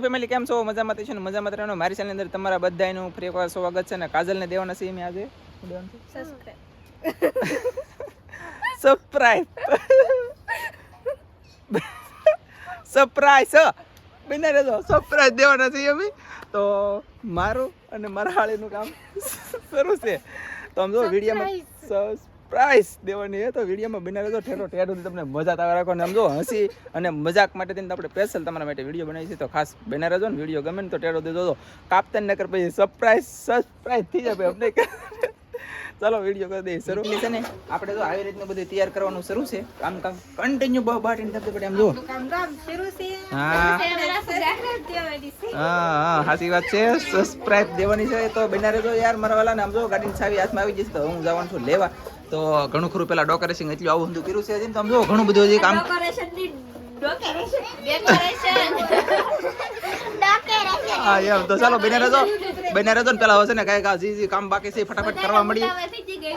YouTube family કેમ છો? મજામાં છે ને? મજામાં રહેવાનું. મારી ચેનલ અંદર તમારા બધાનું ફરી એકવાર સ્વાગત છે ને. કાજલને દેવાના છે મેં આજે. છે? સરપ્રાઈઝ સરપ્રાઈઝ બેને રહેજો. સરપ્રાઈઝ દેવાના છીએ અમે તો મારું અને મારા હાળીનું કામ શરૂ છે. તો આમ જો વિડીયોમાં સરપ્રાઈઝ દેવાની છે તો વિડીયોમાં બિના રહેજો. ઠેરો ઠેરો તમને મજા આવે રાખો ને સમજો હસી અને મજાક માટે થઈને આપણે સ્પેશિયલ તમારા માટે વીડિયો બનાવી છે. તો ખાસ બિના રહેજો ને વીડિયો ગમે ને તો ટેરો દેજો. તો કાપતા નકર પછી સરપ્રાઈઝ સરપ્રાઈઝ થઈ જાય ભાઈ અમને. ચાલો વીડિયો કરી દઈએ. શરૂ. એટલે છે ને? આપણે તો આવી રીતનું બધું તૈયાર કરવાનું શરૂ છે. કામ કામ કન્ટિન્યુ બહુ બાટીને થતું પડે. આમ જો. હા. હા હા સાચી વાત છે. સબસ્ક્રાઇબ દેવાની છે તો બનારે તો યાર મારા વાલા ને આમ જો ગાડીની ચાવી હાથમાં આવી જશે તો હું જવાનું છું લેવા. તો ઘણું ખરું પેલા ડોકરેસિંગ એટલું આવું બધું કર્યું છે હજી તો જો ઘણું બધું હજી કામ હા એમ. તો ચાલો બને રહેજો. બને રહેજો ને પેલા હશે ને કઈ જી જી કામ બાકી છે ફટાફટ કરવા મળીએ.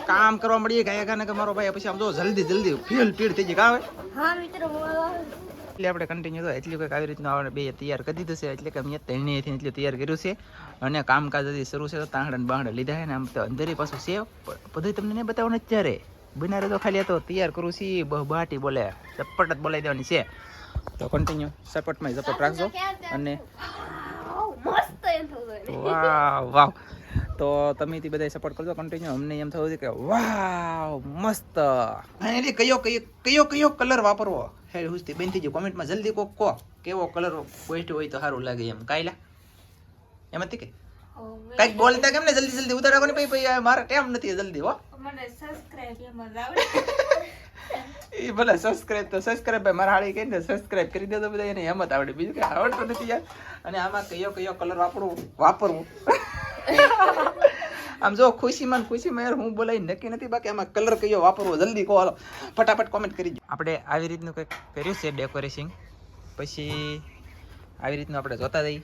કામ કરવા મળીએ. કાંઈ કાંઈ કે મારો ભાઈ પછી આમ જો જલ્દી જલ્દી ફીલ પીડ થઈ જાય કાં એટલે આપણે કન્ટિન્યુ તો એટલી કંઈક આવી રીતનું આપણે બે તૈયાર કરી દીધું છે. એટલે કે અમે ત્રણેયથી એટલું તૈયાર કર્યું છે. અને કામકાજ હજી શરૂ છે તો તાંગડા ને બાંગડા લીધા છે ને આમ તો અંધેરી પાછું છે. બધું તમને નહીં બતાવવાનું અત્યારે. બનારે તો ખાલી તો તૈયાર કરું છું બાટી બોલે ચપટ જ બોલાવી દેવાની છે. તો કન્ટિન્યુ સપોર્ટમાં સપોર્ટ રાખજો. અને વાવ વાવ. તો તમે તે બધા સપોર્ટ કરજો કન્ટિન્યુ અમને એમ થયું છે કે વાવ, મસ્ત. કયો કયો કયો કયો કલર વાપરવો? હે હુસ્તી બેન થઈ કોમેન્ટમાં જલ્દી કોક કહો કેવો કલર બેસ્ટ હોય તો સારું લાગે એમ. કાયલા? એમ હતી કે? કંઈક બોલતા કેમ ને જલ્દી જલ્દી ઉતારો ને પછી મારે ટાઈમ નથી જલ્દી હો. એ ભલે સબસ્ક્રાઇબ તો સબસ્ક્રાઇબ ભાઈ મારા હાળી કહીને સબસ્ક્રાઇબ કરી દેતો બધા એને હેમત આવડે. બીજું કઈ આવડતું નથી યાર. અને આમાં કયો કયો કલર વાપરવું? વાપરવું. આમ જો ખુશીમાં ખુશીમાં યાર હું બોલાવી નક્કી નથી, બાકી આમાં કલર કયો વાપરવો જલ્દી કહો ફટાફટ કોમેન્ટ કરી આપણે આવી રીતનું કંઈક કર્યું છે ડેકોરેશન પછી આવી રીતનું આપણે જોતા જઈએ.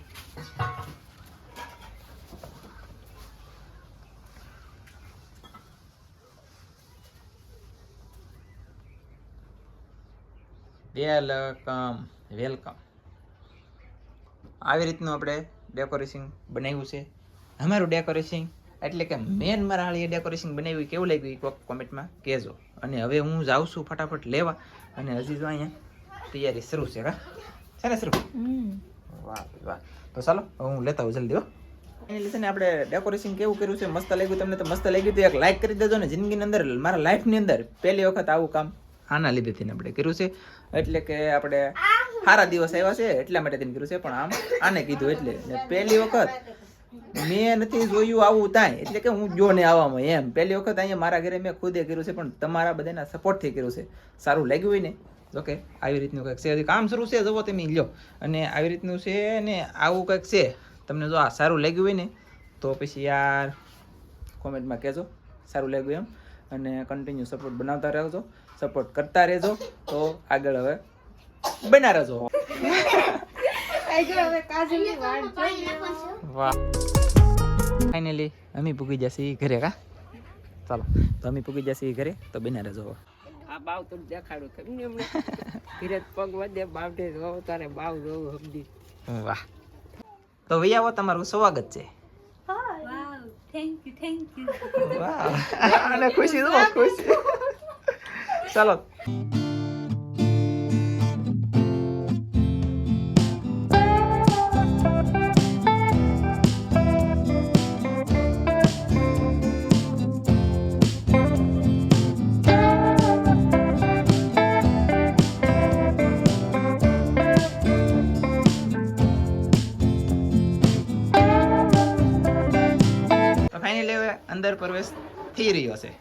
Welcome welcome. આવી રીતનું આપણે ડેકોરેશન બનાવ્યું છે. અમારું ડેકોરેશન એટલે કે મેન મારા હાળી ડેકોરેશન બનાવ્યું કેવું લાગ્યું કોક કોમેન્ટમાં કહેજો. અને હવે હું જાઉં છું ફટાફટ લેવા. અને હજી જો અહીંયા તૈયારી શરૂ છે કા છે ને શરૂ? વાહ વાહ. તો ચાલો હું લેતા આવું જલ્દી હો. એની લીધે ને આપણે ડેકોરેશન કેવું કર્યું છે મસ્ત લાગ્યું તમને તો મસ્ત લાગ્યું તો એક લાઈક કરી દેજો ને જિંદગીની અંદર મારા લાઈફની અંદર પહેલી વખત આવું કામ. આના લીધે ને આપણે કર્યું છે. એટલે કે આપણે સારા દિવસ આવ્યા છે એટલા માટે થઈને કર્યું છે પણ આમ આને કીધું એટલે. ને પહેલી વખત મેં નથી જોયું આવું થાય. એટલે કે હું જો ને આવવામાં એમ. પહેલી વખત અહીંયા મારા ઘરે મેં ખુદે કર્યું છે, પણ તમારા બધાના સપોર્ટથી કર્યું છે. સારું લાગ્યું હોય ને? ઓકે આવી રીતનું કંઈક છે. કામ શરૂ છે જવો તમે, લ્યો. અને આવી રીતનું છે ને આવું કંઈક છે. તમને જો આ સારું લાગ્યું હોય ને, તો પછી યાર કોમેન્ટમાં કહેજો. સારું લાગ્યું એમ. અને કન્ટિન્યુ સપોર્ટ બનાવતા રહેજો. સપોર્ટ કરતા રહેજો. તો આગળ હવે બના રહેજો. વાહ. ફાઇનલી અમે પૂગી જશે ઘરે કા ચાલો તો અમે પૂગી જશે ઘરે તો બેના હવે આ બાવ તો દેખાડું કેમ ને એમને ધીરજ પગ વધે બાવટે જોવો તારે બાવ જોવું સમજી. વાહ. તો ભૈયા વો તમારું સ્વાગત છે. વાહ. અને ખુશી તો ખુશી. ચાલો. ફાઇનલી હવે અંદર પ્રવેશ થઈ રહ્યો છે.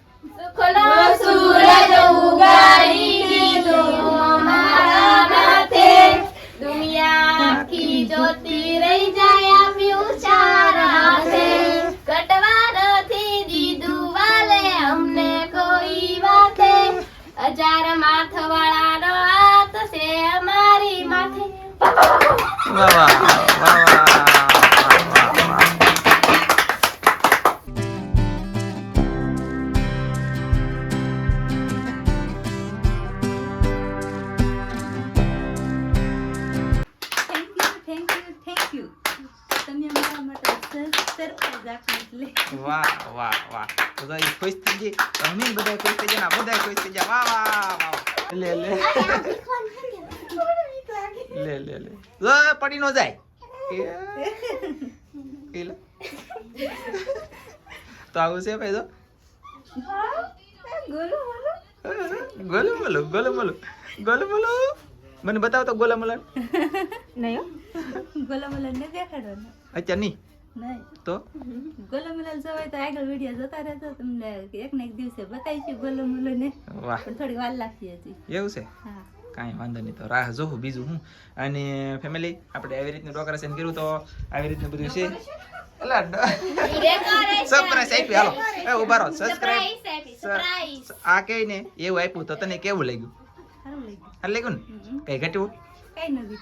માથવાળાનો હાથ છે અમારી માથે. વાહ વાહ. વાહ વાહ વાહ. બધા ખુશ થઈ ગઈ. અમે બધા ખુશ થઈ ગયા બધા ખુશ થઈ ગયા. વાહ વાહ વાહ લે લે. લે લે લે. જો પડી નો જાય. એ લે. તો આવું છે ભાઈ તો? ગોલું બોલો ગોલું બોલો ગોલું બોલો મને બતાવો તો ગોલા મલન. નહીં ગોલા મલન ને દેખાડવાનું. અચ્છા નહીં તો? ગોલમલાલ જવાય તો આગળ વિડિયો જોતા રહેતો તમને એક ને એક દિવસે બતાવીશું ગોલામલો ને. વાહ. પણ થોડી વાર લાગશે હજી. એવું છે? હા. કાંઈ વાંધો નહીં તો રાહ જોઉં બીજું હું. અને ફેમિલી આપણે આવી રીતનું ડોકરેશન કર્યું તો આવી રીતનું બધું છે? સરપ્રાઈઝ હાલો. એ ઊભા રહો. સબસ્ક્રાઇબ આ કઈ ને એવું આપ્યું તો તને કેવું લાગ્યું? સારું લાગ્યું. ને? કઈ ઘટ્યું?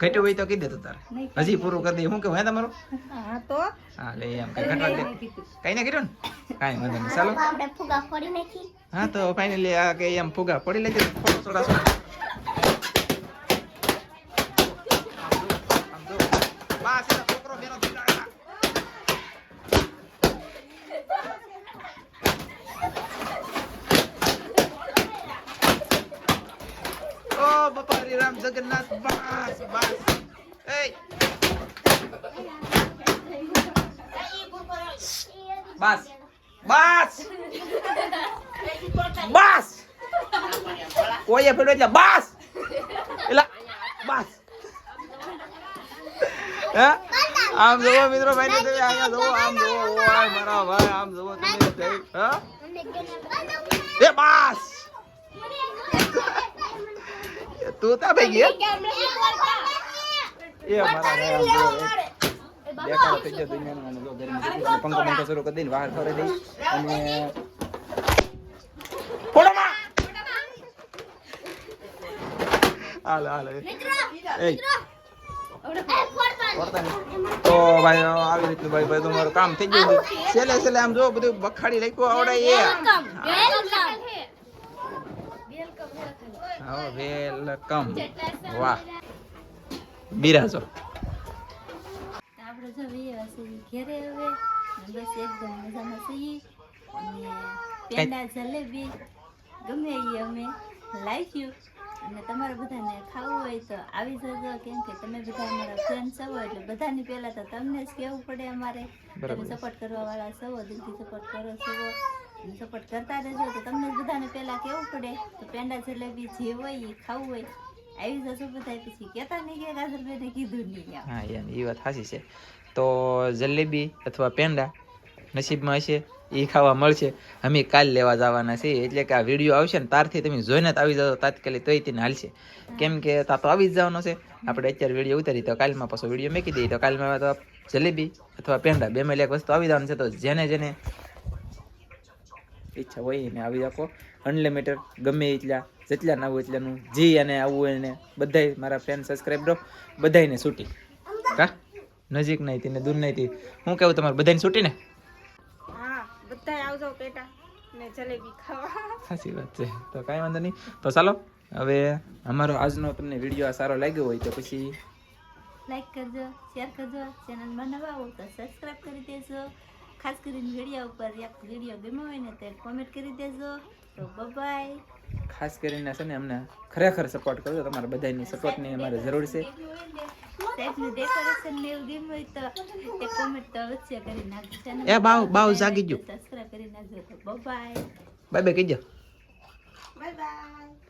ઘટ્યું હોય તો કહી દેતો તારે. હજી પૂરું કરી દે. હું કેવું હે તમારું? હા તો? હા લે એમ કઈ ઘટવા દે. કઈ ના કર્યું ને? કાંઈ વાંધો નહીં. ચાલો. આપણે ફુગા ફોડી નાખી. હા તો ફાઇનલી આ કે એમ ફુગા પડી લેજે. થોડો થોડા થોડા આમ જો. બસ એનો છોકરો બેનો બિગાડે. ઓ બાપા હરી રામ જગન્નાથ બસ બસ એય બસ બસ બસ કોઈએ ફેડો એટલે બસ એલા બસ હે આમ જોવો મિત્રો ભાઈ ને તમે અહીંયા જોવો આમ જોવો ઓય મારા ભાઈ આમ જોવો તમે જઈ હા એ બસ તું તા ભાઈ ગયા? એ મારા ભાઈ આમ જોવો દેખાડો થઈ ગયો દુનિયાનો જો ગરમી. પંખો પંખો શરૂ કરી દઈને બહાર ખવડાવી દઈ. અને ફોડોમાં હાલ હાલ. એ. તો ભાઈ આવી રીતનું ભાઈ ભાઈ તમારું કામ થઈ ગયું. છેલ્લે છેલ્લે આમ જો બધું બખાડી લખ્યું આવડે એ. વેલકમ વાહ. બિરાજો. આપણે જો છીએ ઘેરે હવે. બસ એકદમ મજામાં છીએ. અને પેંડા જલેબી ગમે એ અમે લાવ્યું અને તમારે બધાને ખાવું હોય તો આવી જજો કેમ કે તમે બધા અમારા ફ્રેન્ડ છો એટલે બધાની પહેલાં તો તમને જ કહેવું પડે અમારે. તમે સપોર્ટ કરવા વાળા છો દિલથી સપોર્ટ કરો છો. સપોર્ટ કરતા રહેજો. તો તમને બધાને પહેલાં કેવું પડે, તો પેંડા જલેબી જે હોય એ ખાવું હોય. આવી જશો બધા પછી કહેતા નહીં કે કાજલબેને કીધું નહીં હા યાર એ વાત સાચી છે. તો જલેબી અથવા પેંડા નસીબમાં હશે, એ ખાવા મળશે. અમે કાલ લેવા જવાના છીએ, એટલે કે આ વીડિયો આવશે ને તારથી તમે જોઈને જ આવી જાઓ, તાત્કાલિક તોય તેને હાલશે. કેમ કે તા તો આવી જ જવાનો છે. આપણે અત્યારે વીડિયો ઉતારી તો કાલમાં પાછો વીડિયો મેકી દઈએ. તો કાલમાં તો જલેબી અથવા પેંડા, બે એક વસ્તુ આવી જવાનું છે, તો જેને જેને ઈચ્છા હોય એને આવી રાખો. અનલિમિટેડ ગમે એટલા જેટલા ના આવું એટલાનું જી અને આવું એને બધાય મારા ફ્રેન્ડ સબસ્ક્રાઈબ રહો બધાયને છૂટી. કા? નજીક નહીં ને દૂર નહીં થી હું કેવું તમારે? બધાને છૂટી ને? હા બધા આવજો પેટા. ને જલેબી ખાવા. સાચી વાત છે. તો કાંઈ વાંધો નહીં તો ચાલો હવે અમારો આજનો તમને વીડિયો સારો લાગ્યો હોય તો પછી લાઈક કરજો શેર કરજો ચેનલમાં નવા હો તો સબસ્ક્રાઇબ કરી દેજો. ખાસ કરીને વીડિયો ઉપર એક વીડિયો ગમ્યો હોય ને તો કોમેન્ટ કરી દેજો. તો બાય ખાસ કરીને છે ને અમને ખરેખર સપોર્ટ કરજો તમારા બધાની સપોર્ટની અમારે જરૂર છે. ડેકોરેશન ને એવું ગમ્યું હોય તો એક કોમેન્ટ તો અવશ્ય કરી નાખજો એ બાવ- બાવ જાગી ગયો. સબસ્ક્રાઇબ કરી નાખજો તો બાય બાય બાય કહીજો બાય બાય